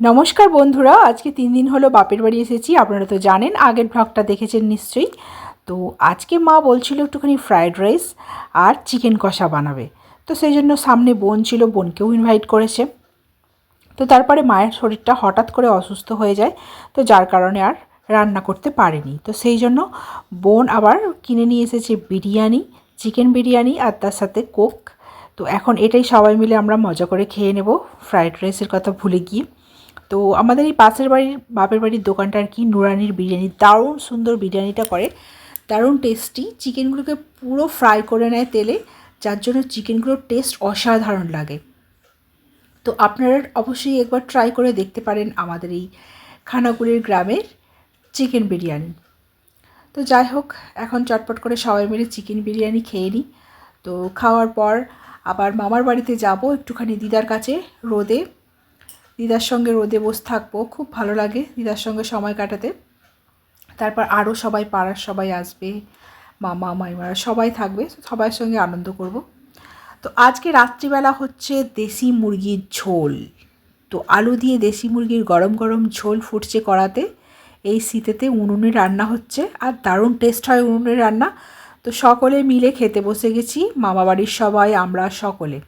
নমস্কার বন্ধুরা, আজকে তিন দিন হলো বাপের বাড়ি এসেছি, আপনারা তো জানেন, আগের ভ্লগটা দেখেছেন নিশ্চয়ই। তো আজকে মা বলছিল একটুখানি ফ্রায়েড রাইস আর চিকেন কষা বানাবে। তো সেই জন্য সামনে বোন ছিল, বোনকেও ইনভাইট করেছে। তো তারপরে মায়ের শরীরটা হঠাৎ করে অসুস্থ হয়ে যায়, তো যার কারণে আর রান্না করতে পারেনি। তো সেই জন্য বোন আবার কিনে নিয়ে এসেছে বিরিয়ানি চিকেন বিরিয়ানি আর তার সাথে কোক তো এখন এটাই সবাই মিলে আমরা মজা করে খেয়ে নেব ফ্রায়েড রাইসের কথা ভুলে গিয়ে। তো আমাদের এই পাশের বাড়ির, বাপের বাড়ির দোকানটা আর কি নুরানির বিরিয়ানি। দারুণ সুন্দর বিরিয়ানিটা করে। দারুণ টেস্টি চিকেনগুলোকে পুরো ফ্রাই করে নেয় তেলে, যার জন্য চিকেনগুলোর টেস্ট অসাধারণ লাগে। তো আপনারা অবশ্যই একবার ট্রাই করে দেখতে পারেন আমাদের এই খানাকুড়ির গ্রামের চিকেন বিরিয়ানি। তো যাই হোক, এখন চটপট করে সবাই মিলে চিকেন বিরিয়ানি খেয়ে নিই। তো খাওয়ার পর আবার মামার বাড়িতে যাব একটুখানি দিদার কাছে রোদে। দিদার সঙ্গে রোদে বসে থাকব। খুব ভালো লাগে দিদার সঙ্গে সময় কাটাতে। তারপর আরও সবাই পাড়ার সবাই আসবে, মামা, মাইমারা সবাই থাকবে সবার সঙ্গে আনন্দ করব। তো আজকে রাত্রিবেলা হচ্ছে দেশি মুরগির ঝোল। তো আলু দিয়ে দেশি মুরগির গরম গরম ঝোল ফুটছে করাতে এই শীতেতে উনুনে রান্না হচ্ছে আর দারুণ টেস্ট হয় উনুনে রান্না। তো সকলে মিলে খেতে বসে গেছি মামা বাড়ির সবাই, আমরা সকলে।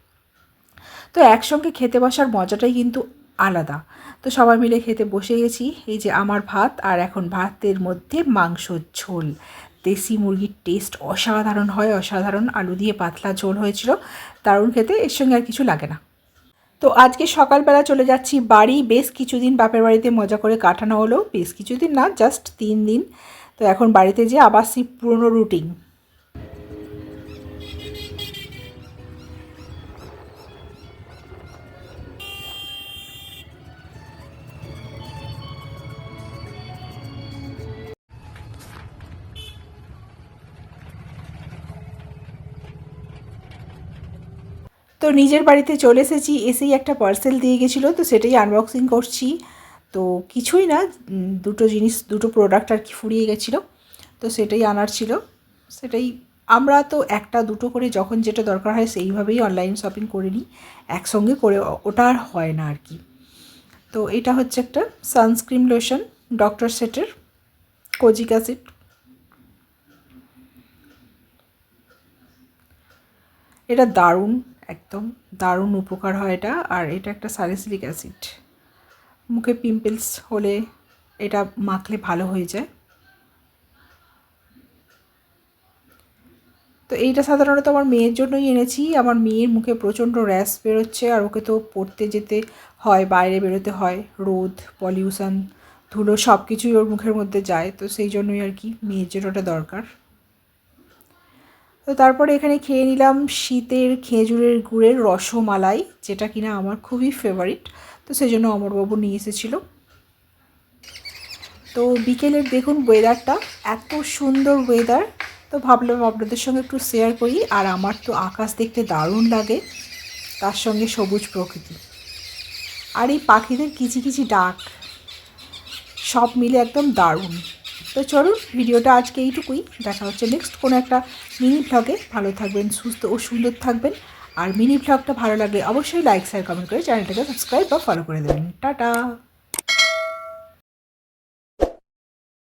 তো একসঙ্গে খেতে বসার মজাটাই কিন্তু আলাদা। তো সবাই মিলে খেতে বসে গেছি, এই যে আমার ভাত আর এখন ভাতের মধ্যে মাংস ঝোল। দেশি মুরগির টেস্ট অসাধারণ হয়, অসাধারণ। আলু দিয়ে পাতলা ঝোল হয়েছিল, দারুণ খেতে, এর সঙ্গে আর কিছু লাগে না। তো আজকে সকালবেলা চলে যাচ্ছি বাড়ি, বেশ কিছুদিন বাপের বাড়িতে মজা করে কাটানো হলো, বেশ কিছুদিন না জাস্ট তিন দিন। তো এখন বাড়িতে যে আবার সেই পুরনো রুটিন তো নিজের বাড়িতে চলে এসেছি, এসেই একটা পার্সেল দিয়ে গেছিল, তো সেটাই আনবক্সিং করছি। তো কিছুই না দুটো জিনিস, দুটো প্রোডাক্ট আর কি ফুরিয়ে গেছিল, তো সেটাই আনার ছিল। সেটাই আমরা তো একটা, দুটো করে যখন যেটা দরকার হয় সেইভাবেই অনলাইন শপিং করে নিই, একসঙ্গে করে ওটা আর হয় না আর কি। তো এটা হচ্ছে একটা সানস্ক্রিন লোশন ডক্টর সেটের কোজিক অ্যাসিড এটা দারুণ। একদম দারুণ উপকার হয় এটা। আর এটা একটা সালিসিলিক অ্যাসিড। মুখে পিম্পলস হলে এটা মাখলে ভালো হয়ে যায়। তো এইটা সাধারণত আমার মেয়ের জন্যই এনেছি। আমার মেয়ের মুখে প্রচণ্ড র্যাশ বেরোচ্ছে আর ওকে তো পড়তে যেতে হয়, বাইরে বেরোতে হয়। রোদ, পলিউশন, ধুলো সব কিছুই ওর মুখের মধ্যে যায়। তো সেই জন্যই আর কি মেয়ের জন্য ওটা দরকার। তো তারপরে এখানে খেয়ে নিলাম শীতের খেজুরের গুড়ের রসমালাই, যেটা কিনা আমার খুবই ফেভারিট তো সেই জন্য অমরবাবু নিয়ে এসেছিল। তো বিকেলের দেখুন ওয়েদারটা এত সুন্দর ওয়েদার তো ভাবলাম আপনাদের সঙ্গে একটু শেয়ার করি, আর আমার তো আকাশ দেখতে দারুণ লাগে, তার সঙ্গে সবুজ প্রকৃতি। আর এই পাখিদের কিচিকিচি ডাক, সব মিলে একদম দারুণ। তো চলুন ভিডিওটা আজকে এইটুকুই। দেখা হচ্ছে নেক্সট কোনো একটা মিনি ভ্লগে ভালো থাকবেন, সুস্থ ও সুন্দর থাকবেন। আর মিনি ভ্লগটা ভালো লাগলে অবশ্যই লাইক শেয়ার কমেন্ট করে চ্যানেলটাকে সাবস্ক্রাইব বা ফলো করে দেবেন। টাটা!